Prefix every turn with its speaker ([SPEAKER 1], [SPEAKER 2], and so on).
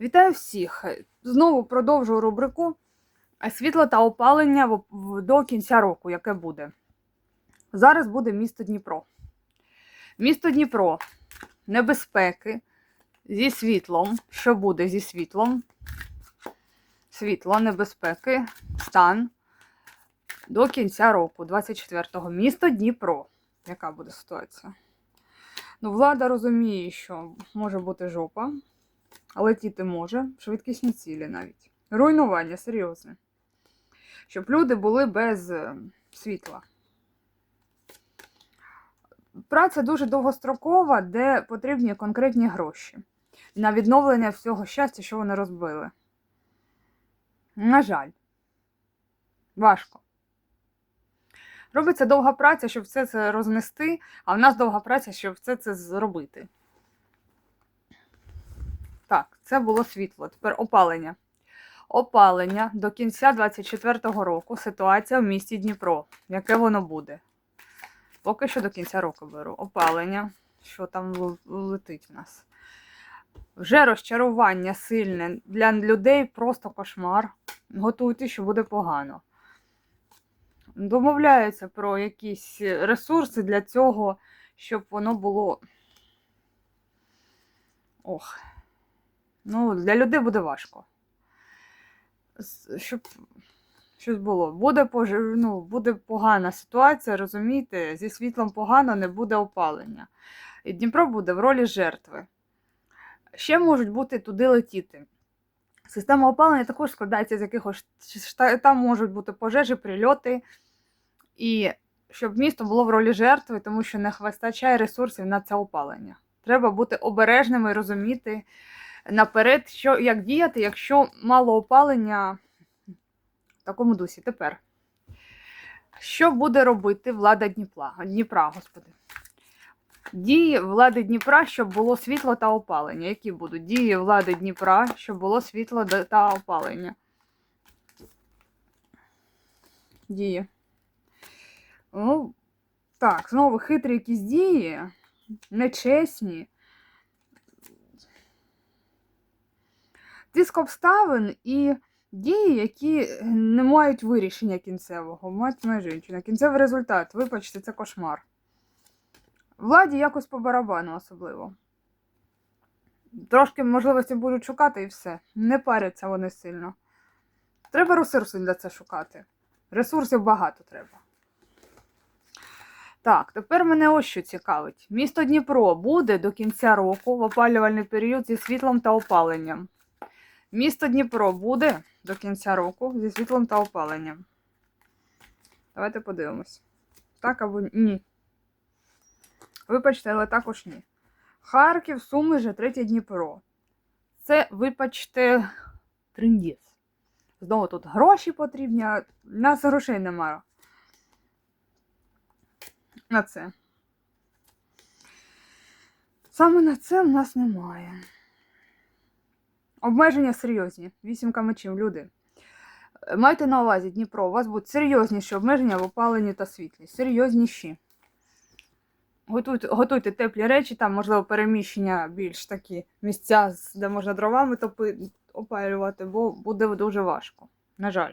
[SPEAKER 1] Вітаю всіх! Знову продовжую рубрику Світло та опалення до кінця року, яке буде. Зараз буде місто Дніпро. Місто Дніпро. Небезпеки зі світлом. Що буде зі світлом? Світло, небезпеки, стан до кінця року, 24-го. Місто Дніпро. Яка буде ситуація? Ну, влада розуміє, що може бути жопа. Летіти може, швидкісні цілі навіть. Руйнування серйозне. Щоб люди були без е, світла. Праця дуже довгострокова, де потрібні конкретні гроші на відновлення всього щастя, що вони розбили. На жаль, важко. Робиться довга праця, щоб все це рознести, а в нас довга праця, щоб все це зробити. Так, це було світло. Тепер опалення. Опалення до кінця 24-го року. Ситуація в місті Дніпро. Яке воно буде? Поки що до кінця року беру. Опалення. Що там летить в нас? Вже розчарування сильне. Для людей просто кошмар. Готуйте, що буде погано. Домовляються про якісь ресурси для цього, щоб воно було. Ох. Ну, для людей буде важко. Щоб щось було. Буде, ну, буде погана ситуація, розумієте? Зі світлом погано, не буде опалення. І Дніпро буде в ролі жертви. Ще можуть бути туди летіти. Система опалення також складається з якихось. Там можуть бути пожежі, прильоти. І щоб місто було в ролі жертви, тому що не вистачає ресурсів на це опалення. Треба бути обережними і розуміти наперед, що, як діяти, якщо мало опалення в такому дусі. Тепер. Що буде робити влада Дніпра? Дніпра, господи. Дії влади Дніпра, щоб було світло та опалення. Які будуть дії влади Дніпра, щоб було світло та опалення? Дії. Ну, так, знову хитрі якісь дії, нечесні. Тиск обставин і дії, які не мають вирішення кінцевого. Мать моя жінчина. Кінцевий результат. Вибачте, це кошмар. Владі якось по барабану особливо. Трошки можливості будуть шукати і все. Не паряться вони сильно. Треба ресурси для це шукати. Ресурсів багато треба. Так, тепер мене ось що цікавить. Місто Дніпро буде до кінця року в опалювальний період зі світлом та опаленням. Місто Дніпро буде до кінця року зі світлом та опаленням. Давайте подивимось. Так або ні. Вибачте, але також ні. Харків, Суми, вже третє Дніпро. Це, вибачте, триндіс. Знову тут гроші потрібні, а в нас грошей немає. На це. Саме на це в нас немає. Обмеження серйозні. Вісімка мечів, люди. Е, Майте на увазі, Дніпро, у вас будуть серйозніші обмеження в опаленні та світлі. Серйозніші. Готуйте, готуйте теплі речі, там, можливо, переміщення більш такі місця, де можна дровами топи, опалювати, бо буде дуже важко. На жаль.